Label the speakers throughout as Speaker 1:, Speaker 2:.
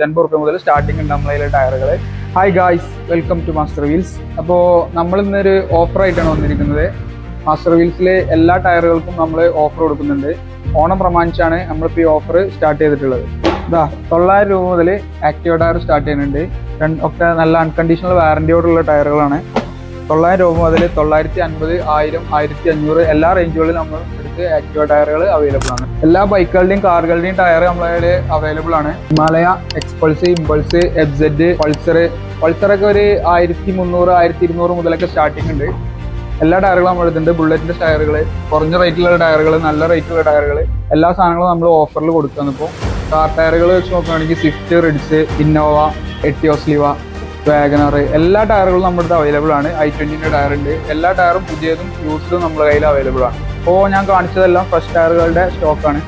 Speaker 1: നൂറ്റൻപത് റുപ്യ മുതൽ സ്റ്റാർട്ടിംഗ് ഉണ്ട് നമ്മളതിലെ ടയറുകൾ hi guys welcome to master wheels അപ്പോൾ നമ്മൾ ഇന്നൊരു ഓഫറായിട്ടാണ് വന്നിരിക്കുന്നത്. മാസ്റ്റർ വീൽസിലെ എല്ലാ ടയറുകൾക്കും നമ്മൾ ഓഫർ കൊടുക്കുന്നുണ്ട്. ഓണം പ്രമാണിച്ചാണ് നമ്മളിപ്പോൾ ഈ ഓഫർ സ്റ്റാർട്ട് ചെയ്തിട്ടുള്ളത്. ഇതാ തൊള്ളായിരം രൂപ മുതൽ ആക്റ്റീവ് ടയർ സ്റ്റാർട്ട് ചെയ്യുന്നുണ്ട്. ഒക്കെ നല്ല അൺകണ്ടീഷണൽ വാറന്റിയോടുള്ള ടയറുകളാണ്. തൊള്ളായിരം രൂപ മുതൽ തൊള്ളായിരത്തി അൻപത് ആയിരം ആയിരത്തി അഞ്ഞൂറ് എല്ലാ റേഞ്ചുകളിലും നമ്മൾ എടുത്ത് ആക്ടിവ ടയറുകൾ അവൈലബിൾ ആണ്. എല്ലാ ബൈക്കുകളുടെയും കാറുകളുടെയും ടയർ നമ്മളെ അവൈലബിൾ ആണ്. Himalaya Xpulse impulse F Z Pulsar പൾസറൊക്കെ ഒരു ആയിരത്തി മുന്നൂറ് ആയിരത്തി ഇരുന്നൂറ് മുതലൊക്കെ സ്റ്റാർട്ടിംഗ് ഉണ്ട്. എല്ലാ ടയറുകളും നമ്മൾ എടുത്തിട്ടുണ്ട്. ബുള്ളറ്റിന്റെ ടയറുകൾ കുറഞ്ഞ റേറ്റിലുള്ള ടയറുകൾ നല്ല റേറ്റിലുള്ള ടയറുകൾ എല്ലാ സാധനങ്ങളും നമ്മൾ ഓഫറിൽ കൊടുക്കുന്നു ഇപ്പോൾ കാർ ടയറുകൾ വെച്ച് നോക്കുകയാണെങ്കിൽ Swift Ritz Innova Etios Liva WagonR എല്ലാ ടയറുകളും നമ്മുടെ അടുത്ത് അവൈലബിൾ ആണ്. ഐ ട്വന്റിന്റെ ടയർ ഉണ്ട്. എല്ലാ ടയറും പുതിയതും യൂസ്ഡും നമ്മുടെ കയ്യിൽ അവൈലബിൾ ആണ്. ഇപ്പോൾ ഞാൻ കാണിച്ചതെല്ലാം ഫ്രഷ് ടയറുകളുടെ സ്റ്റോക്കാണ്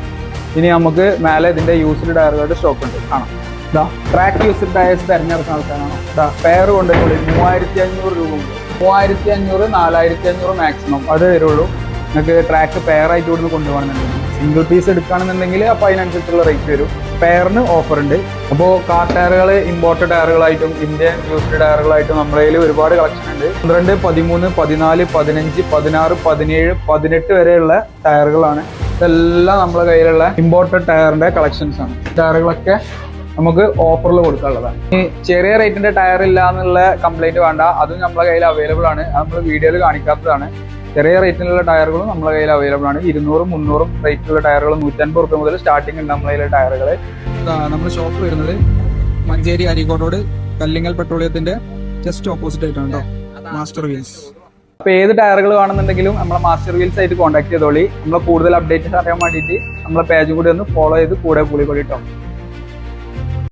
Speaker 1: ഇനി നമുക്ക് മേലെ ഇതിന്റെ യൂസ്ഡ് ടയറുകളുടെ സ്റ്റോക്ക് ഉണ്ട്. കാണാം. ഇതാ ട്രാക്ക് യൂസ്ഡ് ടയർസ് തിരഞ്ഞെടുക്കുന്ന ആൾക്കാരാണ്. ഇതാ പെയർ കൊണ്ടുപോയി. മൂവായിരത്തി അഞ്ഞൂറ് രൂപ ഉണ്ട്. മൂവായിരത്തി അഞ്ഞൂറ് നാലായിരത്തി അഞ്ഞൂറ് മാക്സിമം അത് വരുള്ളൂ. നിങ്ങൾക്ക് ട്രാക്ക് പെയർ ആയിട്ട് ഇവിടുന്ന് കൊണ്ടുപോകണമെന്നുണ്ടെങ്കിൽ. സിംഗിൾ പീസ് എടുക്കുകയാണെന്നുണ്ടെങ്കിൽ അപ്പോൾ അതിനനുസരിച്ചുള്ള റേറ്റ് വരും. പെയറിന് ഓഫർ ഉണ്ട്. അപ്പോൾ കാർ ടയറുകൾ ഇമ്പോർട്ടഡ് ടയറുകളായിട്ടും ഇന്ത്യൻ യൂസ്ഡ് ടയറുകളായിട്ടും നമ്മുടെ കയ്യിൽ ഒരുപാട് കളക്ഷൻ ഉണ്ട്. പന്ത്രണ്ട് പതിമൂന്ന് പതിനാല് പതിനഞ്ച് പതിനാറ് പതിനേഴ് പതിനെട്ട് വരെയുള്ള ടയറുകളാണ് ഇതെല്ലാം നമ്മുടെ കയ്യിലുള്ള ഇമ്പോർട്ടഡ് ടയറിന്റെ കളക്ഷൻസ് ആണ്. ടയറുകളൊക്കെ നമുക്ക് ഓഫറിൽ കൊടുക്കാനുള്ളതാണ്. ഈ ചെറിയ റേറ്റിന്റെ ടയർ ഇല്ല എന്നുള്ള കംപ്ലൈന്റ് വേണ്ട. അതും നമ്മുടെ കയ്യിൽ അവൈലബിൾ ആണ്. അത് നമ്മൾ വീഡിയോയിൽ കാണിക്കാത്തതാണ്. ചെറിയ റേറ്റിലുള്ള ടയറുകളും നമ്മുടെ കയ്യിൽ അവൈലബിൾ ആണ്. ഇരുന്നൂറും മുന്നൂറും റേറ്റിലുള്ള ടയറുകൾ നൂറ്റൻപത് റുപ്യ മുതൽ സ്റ്റാർട്ടിംഗ് ഉണ്ട് നമ്മുടെ കയ്യിലെ ടയറുകൾ. നമ്മുടെ ഷോപ്പ് വരുന്നത് മഞ്ചേരി അരീക്കോട് കല്ലിങ്ങൽ പെട്രോളിയത്തിന്റെ ജസ്റ്റ് ഓപ്പോസിറ്റ് ആയിട്ടാണ് കേട്ടോ മാസ്റ്റർ വീൽസ് അപ്പൊ ഏത് ടയറുകൾ വേണമെന്നുണ്ടെങ്കിലും നമ്മളെ മാസ്റ്റർ വീൽസ് ആയിട്ട് കോൺടാക്ട് ചെയ്തോളി. നമ്മളെ കൂടുതൽ അപ്ഡേറ്റ്സ് അറിയാൻ വേണ്ടിയിട്ട് നമ്മളെ പേജും കൂടി ഒന്ന് ഫോളോ ചെയ്ത് കൂടെ കൂടി കൂടി കേട്ടോ